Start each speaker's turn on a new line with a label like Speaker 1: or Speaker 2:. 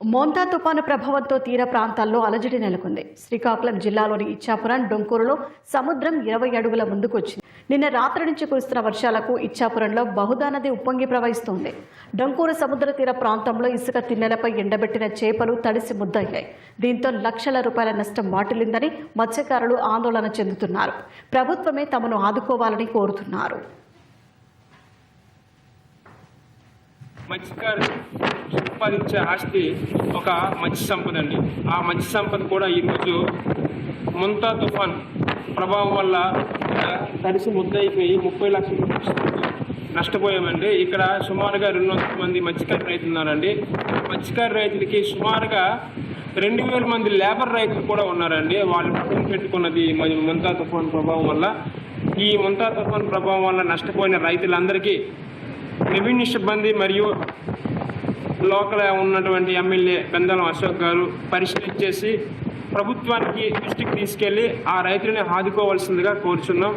Speaker 1: మోంతా తుపాను ప్రభావంతో తీర ప్రాంతాల్లో అలజడి నెలకొంది. శ్రీకాకుళం జిల్లాలోని ఇచ్చాపురం డొంకూరులో సముద్రం ఇరవై అడుగుల ముందుకొచ్చింది. నిన్న రాత్రి నుంచి కురుస్తున్న వర్షాలకు ఇచ్చాపురంలో బహుదా నది ఉప్పొంగి ప్రవహిస్తోంది. డొంకూరు సముద్ర తీర ప్రాంతంలో ఇసుక తిన్నెలపై ఎండబెట్టిన చేపలు తడిసి ముద్దయ్యాయి. దీంతో లక్షల రూపాయల నష్టం వాటిల్లిందని మత్స్యకారులు ఆందోళన చెందుతున్నారు. ప్రభుత్వమే తమను ఆదుకోవాలని కోరుతున్నారు.
Speaker 2: మత్స్యకారు సంపాదించే ఆస్తి ఒక మంచి సంపద అండి. ఆ మత్స్య సంపద కూడా ఈరోజు ముంతా తుఫాన్ ప్రభావం వల్ల తడిసి ముద్దయిపోయి ముప్పై లక్షల నష్టపోయామండి. ఇక్కడ సుమారుగా రెండు వందల మంది మత్స్యకారు రైతులు ఉన్నారండి. మత్స్యకారు రైతులకి సుమారుగా రెండు వేల మంది లేబర్ రైతులు కూడా ఉన్నారండి. వాళ్ళు పక్కన పెట్టుకున్నది ముంతా తుఫాన్ ప్రభావం వల్ల. ఈ ముంతా తుఫాన్ ప్రభావం వల్ల నష్టపోయిన రైతులందరికీ రెవెన్యూ సిబ్బంది మరియు లోకల్ ఉన్నటువంటి ఎమ్మెల్యే బెందలం అశోక్ గారు పరిశీలించేసి ప్రభుత్వానికి దృష్టికి తీసుకెళ్ళి ఆ రైతులని ఆదుకోవాల్సిందిగా కోరుచున్నాం.